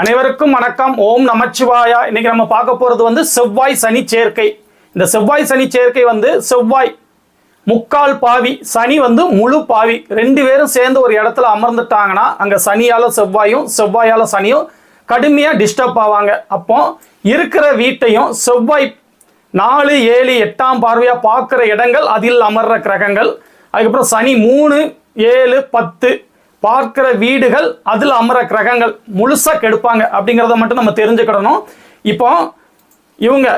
அனைவருக்கும் வணக்கம். ஓம் நமச்சிவாயா. இன்னைக்கு நம்ம பார்க்க போறது வந்து செவ்வாய் சனி சேர்க்கை. இந்த செவ்வாய் சனி சேர்க்கை வந்து செவ்வாய் முக்கால் பாவி சனி வந்து முழு பாவி. ரெண்டு பேரும் சேர்ந்து ஒரு இடத்துல அமர்ந்துட்டாங்கன்னா அங்க சனியால செவ்வாயும் செவ்வாயால சனியும் கடுமையா டிஸ்டர்ப் ஆவாங்க. அப்போ இருக்கிற வீட்டையும் செவ்வாய் நாலு ஏழு எட்டாம் பார்வையா பார்க்குற இடங்கள் அதில் அமர்ற கிரகங்கள். அதுக்கப்புறம் சனி மூணு ஏழு பத்து. பார்க்கிற வீடுகள் அதில் அமர கிரகங்கள் முழுசாக கெடுப்பாங்க அப்படிங்கிறத மட்டும் நம்ம தெரிஞ்சுக்கிடணும். இப்போ இவங்க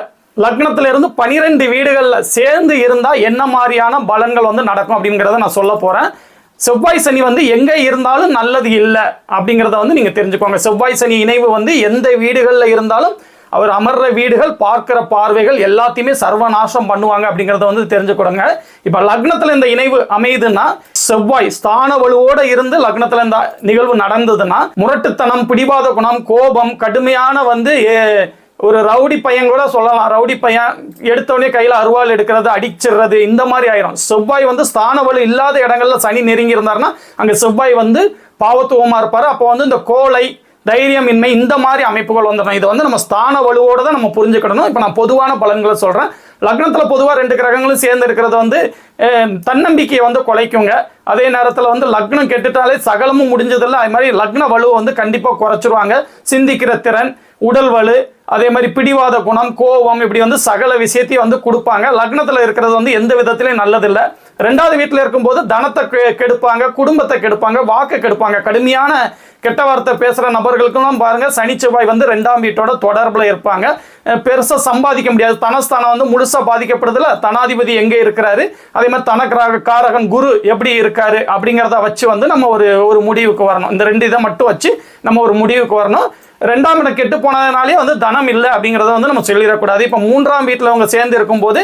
லக்னத்தில் இருந்து பனிரெண்டு வீடுகளில் சேர்ந்து இருந்தால் என்ன மாதிரியான பலன்கள் வந்து நடக்கும் அப்படிங்கிறத நான் சொல்ல போகிறேன் செவ்வாய் சனி வந்து எங்கே இருந்தாலும் நல்லது இல்லை அப்படிங்கிறத வந்து நீங்கள் தெரிஞ்சுக்கோங்க. செவ்வாய் சனி இணைவு வந்து எந்த வீடுகளில் இருந்தாலும் அவர் அமர்ற வீடுகள் பார்க்கிற பார்வைகள் எல்லாத்தையுமே சர்வநாசம் பண்ணுவாங்க அப்படிங்கிறத வந்து தெரிஞ்சுக்கொடுங்க. இப்போ லக்னத்தில் இந்த இணைவு அமையுதுன்னா செவ்வாய் ஸ்தான வலுவோட இருந்து லக்னத்தில் இந்த நிகழ்வு நடந்ததுன்னா முரட்டுத்தனம் பிடிவாத குணம் கோபம் கடுமையான வந்து ஏ- ஒரு ரவுடி பையன் கூட சொல்லலாம். ரவுடி பையன் எடுத்தவொடனே கையில் அருவாள் எடுக்கிறது அடிச்சிடுறது இந்த மாதிரி ஆயிரும். செவ்வாய் வந்து ஸ்தான வலு இல்லாத இடங்கள்ல சனி நெருங்கி இருந்தாருன்னா அங்கே செவ்வாய் வந்து பாவத்துவமா இருப்பாரு. அப்போ வந்து இந்த கோலை தைரியமின்மை இந்த மாதிரி அமைப்புகள் வந்துடும் இது வந்து நம்ம ஸ்தான வலுவோடு தான் நம்ம புரிஞ்சுக்கணும் இப்போ நான் பொதுவான பலன்களை சொல்கிறேன் லக்னத்தில் பொதுவாக ரெண்டு கிரகங்களும் சேர்ந்து இருக்கிறது வந்து தன்னம்பிக்கையை வந்து குலைக்குங்க. அதே நேரத்தில் வந்து லக்னம் கெட்டுட்டாலே சகலமும் முடிஞ்சதில்லை. அது மாதிரி லக்ன வலுவை வந்து கண்டிப்பாக குறைச்சிருவாங்க. சிந்திக்கிற திறன் உடல் வலு அதே மாதிரி பிடிவாத குணம் கோபம் இப்படி வந்து சகல விஷயத்தையும் வந்து கொடுப்பாங்க. லக்னத்தில் இருக்கிறது வந்து எந்த விதத்திலையும் நல்லதில்லை. ரெண்டாவது வீட்டில் இருக்கும்போது தனத்தை கெ- கெடுப்பாங்க குடும்பத்தை கெடுப்பாங்க வாக்கை கெடுப்பாங்க. கடுமையான கெட்ட வார்த்தை பேசுகிற நபர்களுக்கெல்லாம் பாருங்கள் சனி செவ்வாய் வந்து ரெண்டாம் வீட்டோட தொடர்பில் இருப்பாங்க. பெருசாக சம்பாதிக்க முடியாது. தனஸ்தானம் வந்து முழுசாக பாதிக்கப்படுதில்ல தனாதிபதி எங்கே இருக்கிறாரு? அதே மாதிரி தனக்கிராக காரகன் குரு எப்படி இருக்காரு அப்படிங்கிறத வச்சு வந்து நம்ம ஒரு ஒரு முடிவுக்கு வரணும். இந்த ரெண்டு இதை மட்டும் வச்சு நம்ம ஒரு முடிவுக்கு வரணும். ரெண்டாம் இடம் கெட்டு போனதுனாலே வந்து தனம் இல்லை அப்படிங்கிறத வந்து நம்ம சொல்லிடக்கூடாது. இப்போ மூன்றாம் வீட்டில் அவங்க சேர்ந்து இருக்கும்போது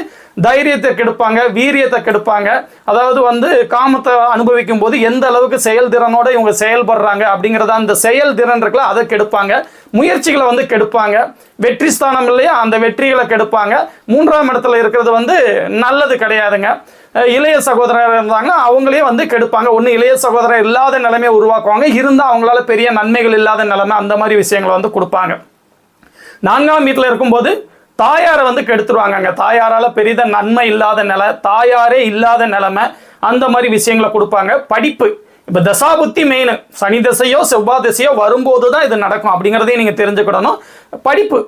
தைரியத்தை கெடுப்பாங்க வீரியத்தை கெடுப்பாங்க. அதாவது வந்து காமத்தை அனுபவிக்கும் போது எந்த அளவுக்கு செயல்திறனோட இவங்க செயல்படுறாங்க அப்படிங்கிறத அந்த செயல்திறன் இருக்குல்ல அதை கெடுப்பாங்க. முயற்சிகளை வந்து கெடுப்பாங்க. வெற்றி ஸ்தானம் இல்லையா அந்த வெற்றிகளை கெடுப்பாங்க. மூன்றாம் இடத்துல இருக்கிறது வந்து நல்லது கிடையாதுங்க. இளைய சகோதரர் இருந்தாங்கன்னா அவங்களே வந்து கெடுப்பாங்க. ஒன்று இளைய சகோதரர் இல்லாத நிலைமையை உருவாக்குவாங்க. இருந்தால் அவங்களால பெரிய நன்மைகள் இல்லாத நிலைமை அந்த மாதிரி விஷயங்களை வந்து கொடுப்பாங்க. நான்காம் வீட்டில் இருக்கும்போது தாயாரை வந்து கெடுத்துருவாங்க அங்கே தாயாரால் பெரித நன்மை இல்லாத நிலை தாயாரே இல்லாத நிலைமை அந்த மாதிரி விஷயங்களை கொடுப்பாங்க. படிப்பு. இப்போ தசாபுத்தி மெயின் சனி திசையோ செவ்வாய் திசையோ வரும்போது தான் இது நடக்கும். அப்படிங்கிறதையும் நீங்கள் தெரிஞ்சுக்கிடணும். படிப்பு.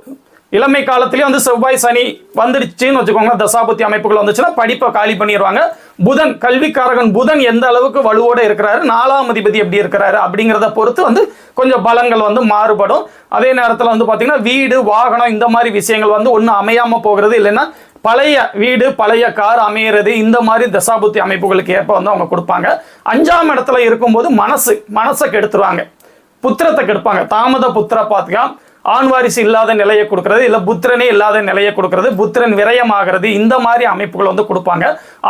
இளமை காலத்திலேயே வந்து செவ்வாய் சனி வந்துடுச்சுன்னு வச்சுக்கோங்க. தசாபுத்தி அமைப்புகள் வந்துச்சுன்னா படிப்பை காலி பண்ணிடுவாங்க. புதன் கல்விக்காரகன் புதன் எந்த அளவுக்கு வலுவோட இருக்கிறாரு நாலாம் அதிபதி எப்படி இருக்கிறாரு அப்படிங்கிறத பொறுத்து வந்து கொஞ்சம் பலங்கள் வந்து மாறுபடும். அதே நேரத்தில் வந்து பார்த்தீங்கன்னா வீடு வாகனம் இந்த மாதிரி விஷயங்கள் வந்து ஒன்றும் அமையாமல் போகிறது இல்லைன்னா பழைய வீடு பழைய கார் அமையிறது இந்த மாதிரி தசாபுத்தி அமைப்புகளுக்கு ஏற்ப வந்து அவங்க கொடுப்பாங்க. அஞ்சாம் இடத்துல இருக்கும்போது மனசு மனசை கெடுத்துருவாங்க. புத்திரத்தை கெடுப்பாங்க. தாமத புத்திர பார்த்துக்கா ஆண் வாரிசு இல்லாத நிலையை கொடுக்கறது இல்லை புத்திரனே இல்லாத நிலையை கொடுக்கறது புத்திரன் விரயமாகிறது இந்த மாதிரி அமைப்புகள் வந்து கொடுப்பாங்க.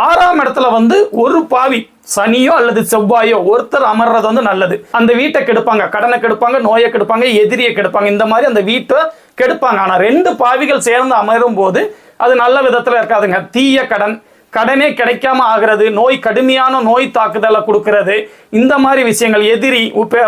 ஆறாம் இடத்துல வந்து ஒரு பாவி சனியோ அல்லது செவ்வாயோ ஒருத்தர் அமர்றது வந்து நல்லது. அந்த வீட்டை கெடுப்பாங்க கடனை கெடுப்பாங்க நோயை கெடுப்பாங்க எதிரியை கெடுப்பாங்க இந்த மாதிரி அந்த வீட்டை கெடுப்பாங்க. ஆனால் ரெண்டு பாவிகள் சேர்ந்து அமரும் போது அது நல்ல விதத்தில் இருக்காதுங்க. தீய கடன் கடனே கிடைக்காம ஆகிறது நோய் கடுமையான நோய் தாக்குதலை கொடுக்கறது இந்த மாதிரி விஷயங்கள் எதிரி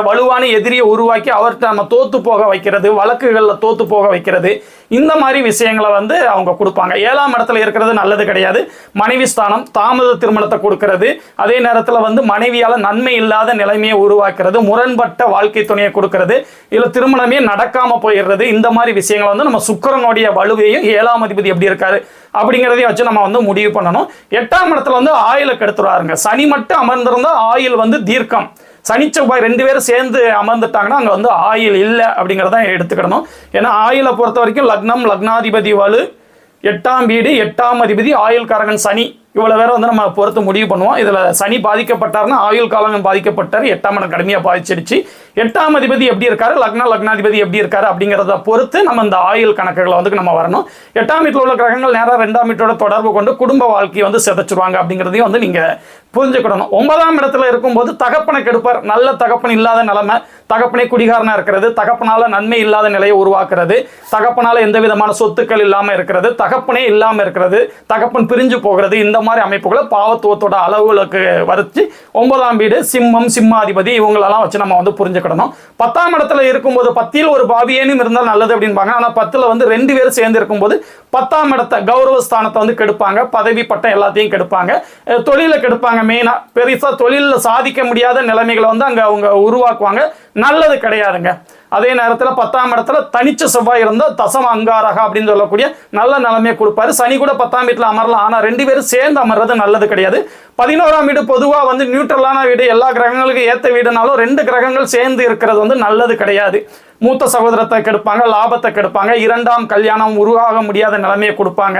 வலுவான எதிரியை உருவாக்கி அவர்கிட்ட நம்ம தோத்து போக வைக்கிறது வழக்குகளில் தோத்து போக வைக்கிறது இந்த மாதிரி விஷயங்களை வந்து அவங்க கொடுப்பாங்க. ஏழாம் இடத்துல இருக்கிறது நல்லது கிடையாது. மனைவி ஸ்தானம் தாமத திருமணத்தை கொடுக்கறது. அதே நேரத்தில் வந்து மனைவியால் நன்மை இல்லாத நிலைமையை உருவாக்குறது முரண்பட்ட வாழ்க்கை துணையை கொடுக்கறது. இல்லை திருமணமே நடக்காமல் போயிடுறது. இந்த மாதிரி விஷயங்களை வந்து நம்ம சுக்கரனுடைய வலுவையும் ஏழாம் அதிபதி எப்படி இருக்காரு அப்படிங்கிறதையும் வச்சு நம்ம வந்து முடிவு பண்ணணும். எட்டாம் இடத்துல வந்து ஆயிலை கெடுத்துடுறாருங்க சனி மட்டும் அமர்ந்திருந்தால் ஆயில் வந்து தீர்க்கம். சனி செவ்வாய் ரெண்டு பேரும் சேர்ந்து அமர்ந்துட்டாங்கன்னா அங்கே வந்து ஆயில் இல்லை அப்படிங்கிறத எடுத்துக்கிடணும் ஏன்னா ஆயிலை பொறுத்த வரைக்கும் லக்னம் லக்னாதிபதி வலு எட்டாம் வீடு எட்டாம் அதிபதி ஆயுள் காரகன் சனி. இவ்வளோ வேற வந்து நம்ம பொறுத்து முடிவு பண்ணுவோம். இதில் சனி பாதிக்கப்பட்டார்னா ஆயுள் காலம் பாதிக்கப்பட்டார். எட்டாம் இடம் கடுமையாக பாதிச்சிருச்சு எட்டாம் அதிபதி எப்படி இருக்காரு? லக்ன லக்னாதிபதி எப்படி இருக்காரு அப்படிங்கிறத பொறுத்து நம்ம இந்த ஆயுள் கணக்குகளை வந்து நம்ம வரணும். எட்டாம் வீட்டில் உள்ள கிரகங்கள் நேராக ரெண்டாம் வீட்டோட தொடர்பு கொண்டு குடும்ப வாழ்க்கையை வந்து சிதைச்சிருவாங்க அப்படிங்கிறதையும் வந்து நீங்கள் புரிஞ்சுக்கிடணும். ஒன்பதாம் இடத்துல இருக்கும்போது தகப்பனை கெடுப்பார். நல்ல தகப்பன் இல்லாத நிலைமை. தகப்பனே குடிகாரனாக இருக்கிறது. தகப்பனால் நன்மை இல்லாத நிலையை உருவாக்குறது. தகப்பனால் எந்த விதமான சொத்துக்கள் இல்லாமல் இருக்கிறது. தகப்பனே இல்லாமல் இருக்கிறது. தகப்பன் பிரிஞ்சு போகிறது. இந்த மாதிரி அமைப்புகளை பாவத்துவத்தோட அளவுகளுக்கு வரைச்சு ஒன்பதாம் வீடு சிம்மம் சிம்மாதிபதி இவங்களெல்லாம் வச்சு நம்ம வந்து புரிஞ்சுக்கிடணும். பத்தாம் இடத்துல இருக்கும்போது பத்தில் ஒரு பாவியேனும் இருந்தால் நல்லது அப்படின்பாங்க. ஆனால் பத்தில் வந்து ரெண்டு பேரும் சேர்ந்து இருக்கும்போது பத்தாம் இடத்த கௌரவ ஸ்தானத்தை வந்து கெடுப்பாங்க. பதவி பட்டம் எல்லாத்தையும் கெடுப்பாங்க. தொழிலை கெடுப்பாங்க மெயினாக பெருசாக தொழிலில் சாதிக்க முடியாத நிலைமைகளை வந்து அங்கே அவங்க உருவாக்குவாங்க. நல்லது கிடையாதுங்க. அதே நேரத்தில் பத்தாம் இடத்துல தனிச்ச செவ்வாய் இருந்தால் தசம அங்காரகா அப்படின்னு சொல்லக்கூடிய நல்ல நிலைமையை கொடுப்பாரு. சனி கூட பத்தாம் வீட்டில் அமரலாம். ஆனால் ரெண்டு பேரும் சேர்ந்து அமர்றது நல்லது கிடையாது. பதினோராம் வீடு பொதுவாக வந்து நியூட்ரலான வீடு. எல்லா கிரகங்களுக்கும் ஏற்ற வீடுனாலும் ரெண்டு கிரகங்கள் சேர்ந்து இருக்கிறது வந்து நல்லது கிடையாது. மூத்த சகோதரத்தை கெடுப்பாங்க லாபத்தை கெடுப்பாங்க. இரண்டாம் கல்யாணம் உருவாக முடியாத நிலைமையை கொடுப்பாங்க.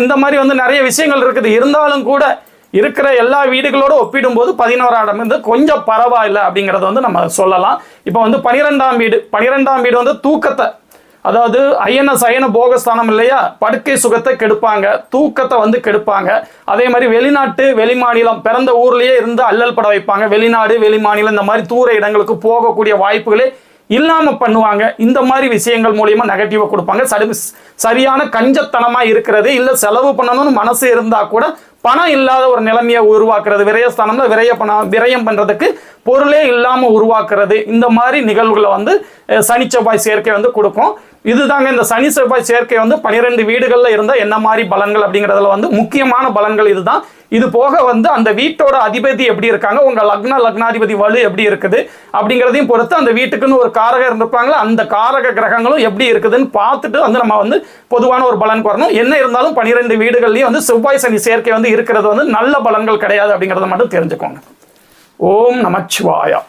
இந்த மாதிரி வந்து நிறைய விஷயங்கள் இருக்குது. இருந்தாலும் கூட இருக்கிற எல்லா வீடுகளோட ஒப்பிடும்போது பதினோராம் இடம் வந்து கொஞ்சம் பரவாயில்லை அப்படிங்கிறத வந்து நம்ம சொல்லலாம். இப்போ வந்து பனிரெண்டாம் வீடு பனிரெண்டாம் வீடு வந்து தூக்கத்தை அதாவது அயன சயன போகஸ்தானம் இல்லையா? படுக்கை சுகத்தை கெடுப்பாங்க தூக்கத்தை வந்து கெடுப்பாங்க. அதே மாதிரி வெளிநாட்டு வெளிமாநிலம் பிறந்த ஊர்லேயே இருந்து அல்லல் பட வைப்பாங்க. வெளிநாடு வெளிமாநிலம் இந்த மாதிரி தூர இடங்களுக்கு போகக்கூடிய வாய்ப்புகளே இல்லாமல் பண்ணுவாங்க. இந்த மாதிரி விஷயங்கள் மூலியமாக நெகட்டிவாக கொடுப்பாங்க. சரி சரியான கஞ்சத்தனமாக இருக்கிறது இல்லை செலவு பண்ணணும்னு மனசு இருந்தால் கூட பணம் இல்லாத ஒரு நிலைமையை உருவாக்குறது விரயஸ்தானம்ல விரய பணம் விரயம் பண்ணுறதுக்கு பொருளே இல்லாமல் உருவாக்குறது இந்த மாதிரி நிகழ்வுகளை வந்து அஹ், சனி செவ்வாய் சேர்க்கை வந்து கொடுக்கும். இதுதாங்க இந்த சனி செவ்வாய் சேர்க்கை வந்து பனிரெண்டு வீடுகளில் இருந்தால் என்ன மாதிரி பலன்கள் அப்படிங்கிறதுல வந்து முக்கியமான பலன்கள் இதுதான். இது போக வந்து அந்த வீட்டோட அதிபதி எப்படி இருக்காங்க? உங்கள் லக்ன லக்னாதிபதி வலு எப்படி இருக்குது? அப்படிங்கிறதையும் பொறுத்து அந்த வீட்டுக்குன்னு ஒரு காரகம் இருந்திருப்பாங்களா அந்த காரக கிரகங்களும் எப்படி இருக்குதுன்னு பார்த்துட்டு வந்து நம்ம வந்து பொதுவான ஒரு பலன் வரணும் என்ன இருந்தாலும் பனிரெண்டு வீடுகள்லையும் வந்து செவ்வாய் சனி சேர்க்கை வந்து இருக்கிறது வந்து நல்ல பலன்கள் கிடையாது அப்படிங்கிறத மட்டும் தெரிஞ்சுக்கோங்க. ஓம் நமச்சிவாயா